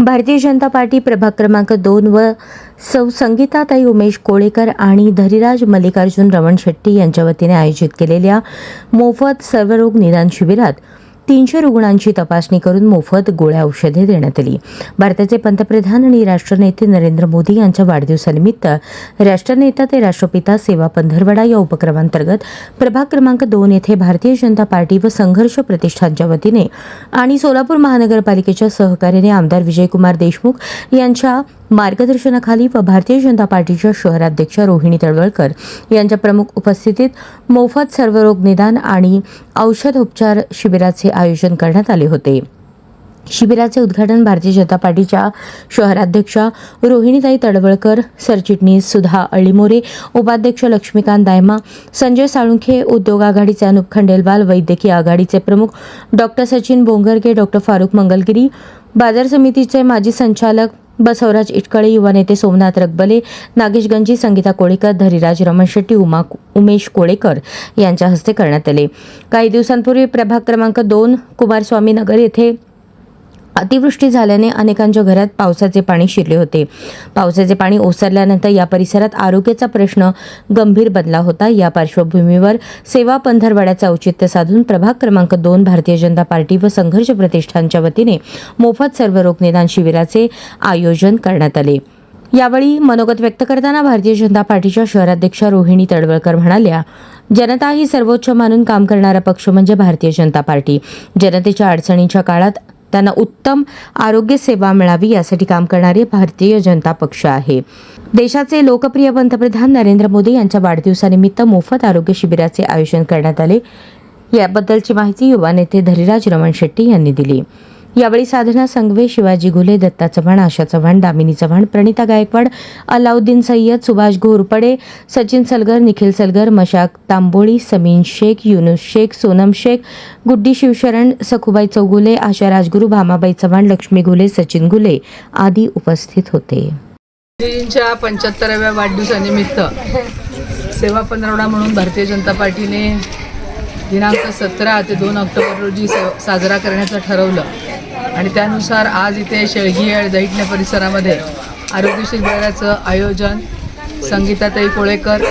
Bharatiya Janata party प्रभाग क्रमांक दोन व सौ संगीताताई उमेश कोळेकर आणि धरिराज मल्लिकार्जुन रमण शेट्टी यांच्या वतीने आयोजित केलेल्या मोफत सर्वरोग निदान शिबिरात तीनशे रुग्णांची तपासणी करून मोफत गोळ्या औषधे देण्यात आली. भारताचे पंतप्रधान आणि राष्ट्रनेते नरेंद्र मोदी यांच्या वाढदिवसानिमित्त राष्ट्रनेता ते राष्ट्रपिता सेवा पंधरवडा या उपक्रमांतर्गत प्रभाग क्रमांक दोन येथे भारतीय जनता पार्टी व संघर्ष प्रतिष्ठानच्या वतीने आणि सोलापूर महानगरपालिकेच्या सहकार्याने आमदार विजयकुमार देशमुख यांच्या मार्गदर्शनाखाली व भारतीय जनता पार्टीच्या शहराध्यक्षा रोहिणी तळवळकर यांच्या प्रमुख उपस्थितीत मोफत सर्वरोग निदान आणि औषधोपचार शिबिराचे आयोजन करण्यात आले होते. शिबिराचे उद्घाटन भारतीय जनता पार्टीच्या शहराध्यक्षा रोहिणीताई तडवळकर सरचिटणीस सुधा अळीमोरे उपाध्यक्ष लक्ष्मीकांत दायमा संजय साळुंखे उद्योग आघाडीचे अनुप खंडेलवाल वैद्यकीय आघाडीचे प्रमुख डॉक्टर सचिन बोंगरगे डॉक्टर फारुख मंगलगिरी बाजार समितीचे माजी संचालक बसवराज इटकळे युवा नेते सोमनाथ रगबले नागेश गंजी संगीता कोळेकर धरिराज रमण शेट्टी उमा उमेश कोळेकर यांच्या हस्ते करण्यात आले. काही दिवसांपूर्वी प्रभाग क्रमांक दोन कुमारस्वामी नगर येथे अतिवृष्टी झाल्याने अनेकांच्या घरात पावसाचे पाणी शिरले होते. पावसाचे पाणी ओसरल्यानंतर या परिसरात आरोग्याचा प्रश्न गंभीर बनला होता. या पार्श्वभूमीवर सेवा पंधरवाड्याचे औचित्य साधून प्रभाग क्रमांक दोन भारतीय जनता पार्टी व संघर्ष प्रतिष्ठानच्या वतीने मोफत सर्वरोग निदान शिबिराचे आयोजन करण्यात आले. यावेळी मनोगत व्यक्त करताना भारतीय जनता पार्टीच्या शहराध्यक्षा रोहिणी तडवळकर म्हणाल्या जनता ही सर्वोच्च मानून काम करणारा पक्ष म्हणजे भारतीय जनता पार्टी. जनतेच्या अडचणीच्या काळात त्यांना उत्तम आरोग्य सेवा मिळावी यासाठी काम करणारे भारतीय जनता पक्ष आहे. देशाचे लोकप्रिय पंतप्रधान नरेंद्र मोदी यांच्या वाढदिवसानिमित्त मोफत आरोग्य शिबिराचे आयोजन करण्यात आले. याबद्दलची माहिती युवा नेते धरिराज रमण शेट्टी यांनी दिली. यावेळी साधना संघवे शिवाजी घुले दत्ता चव्हाण आशा चव्हाण दामिनी चव्हाण प्रणिता गायकवाड अलाउद्दीन सय्यद सुभाष घोरपडे सचिन सलगर निखिल सलगर मशाक तांबोळी समीन शेख युनुस शेख सोनम शेख गुड्डी शिवशरण सखुबाई चौगुले आशा राजगुरू भामाबाई चव्हाण लक्ष्मी घुले सचिन घुले आदी उपस्थित होते. मोदीजींच्या पंच्याहत्तराव्या वाढदिवसानिमित्त सेवा पंधरवडा म्हणून भारतीय जनता पार्टीने दिनांक सतरा ते दोन ऑक्टोबर रोजी स- साजरा करण्याचं ठरवलं. आणि त्यानुसार आज इथे शेळगी आणि दैठणे परिसरामध्ये आरोग्य शिबिराचं आयोजन संगीताताई कोळेकर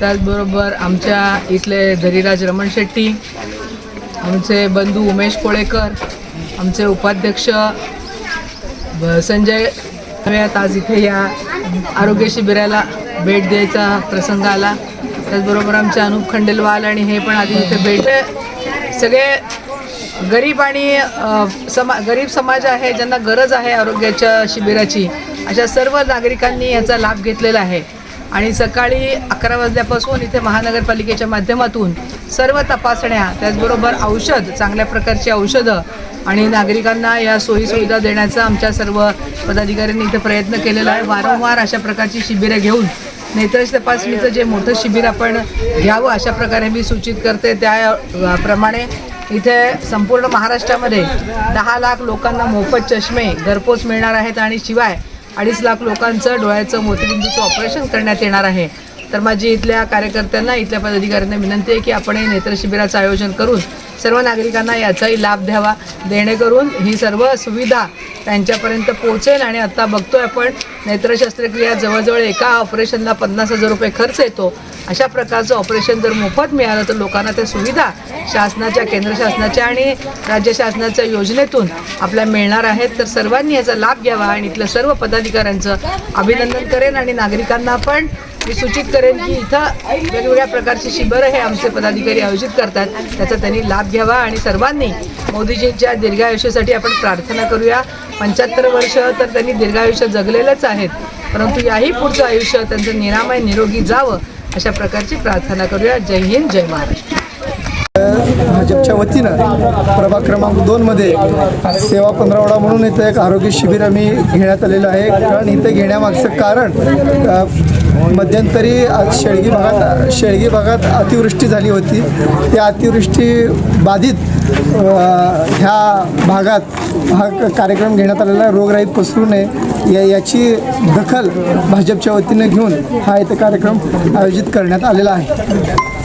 त्याचबरोबर आमच्या इथले धरीराज रमण शेट्टी आमचे बंधू उमेश कोळेकर आमचे उपाध्यक्ष ब- संजय आज इथे या आरोग्य शिबिराला भेट द्यायचा प्रसंग आला. त्याचबरोबर आमचे अनुप खंडेलवाल आणि हे पण आधी इथे भेट सगळे गरीब आणि समा गरीब समाज आहे ज्यांना गरज आहे आरोग्याच्या शिबिराची अशा सर्व नागरिकांनी याचा लाभ घेतलेला आहे. आणि सकाळी अकरा वाजल्यापासून इथे महानगरपालिकेच्या माध्यमातून सर्व तपासण्या त्याचबरोबर औषध चांगल्या प्रकारची औषधं आणि नागरिकांना या सोयीसुविधा देण्याचा आमच्या सर्व पदाधिकाऱ्यांनी इथे प्रयत्न केलेला आहे. वारंवार अशा प्रकारची शिबिरं घेऊन नेत्र तपासणीचं जे मोठं शिबिर आपण घ्यावं अशा प्रकारे मी सूचित करते. त्या प्रमाणे इथे संपूर्ण महाराष्ट्रामध्ये दहा लाख लोकांना मोफत चष्मे घरपोच मिळणार आहेत आणि शिवाय अडीच लाख लोकांचं डोळ्याचं मोतीबिंदूचं ऑपरेशन करण्यात येणार आहे. तर माझी इथल्या कार्यकर्त्यांना इथल्या पदाधिकाऱ्यांना विनंती आहे की आपण हे नेत्रशिबिराचं आयोजन करून सर्व नागरिकांना याचाही लाभ द्यावा. देणेकरून ही सर्व सुविधा त्यांच्यापर्यंत पोहोचेल आणि आता बघतोय आपण नेत्रशस्त्रक्रिया जवळजवळ एका ऑपरेशनला पन्नास हजार रुपये खर्च येतो. अशा प्रकारचं ऑपरेशन जर मोफत मिळालं तर लोकांना त्या सुविधा शासनाच्या केंद्र शासनाच्या आणि राज्य शासनाच्या योजनेतून आपल्या मिळणार आहेत. तर सर्वांनी याचा लाभ घ्यावा आणि इथल्या सर्व पदाधिकाऱ्यांचं अभिनंदन करेन आणि नागरिकांना पण मी सूचित करेन की इथं वेगवेगळ्या प्रकारची शिबिरं हे आमचे पदाधिकारी आयोजित करतात. त्याचा त्यांनी लाभ घ्यावा आणि सर्वांनी मोदीजींच्या दीर्घायुष्यासाठी आपण प्रार्थना करूया. पंच्याहत्तर वर्ष तर त्यांनी दीर्घायुष्य जगलेलंच आहेत. परंतु याही पुढचं आयुष्य त्यांचं निरामय निरोगी जावं अशा प्रकारची प्रार्थना करूया. जय हिंद जय महाराष्ट्र. भाजपच्या वतीनं प्रभाग क्रमांक दोनमध्ये सेवा पंधरावडा म्हणून इथं एक आरोग्य शिबिर आम्ही घेण्यात आलेलं आहे. कारण इथं घेण्यामागचं कारण मध्यंतरी शेळगी भागात शेळगी भागात अतिवृष्टी झाली होती. त्या अतिवृष्टी बाधित ह्या भागात हा कार्यक्रम घेण्यात आलेला रोगराईत पसरू नये या याची दखल भाजपच्या वतीनं घेऊन हा इथं कार्यक्रम आयोजित करण्यात आलेला आहे.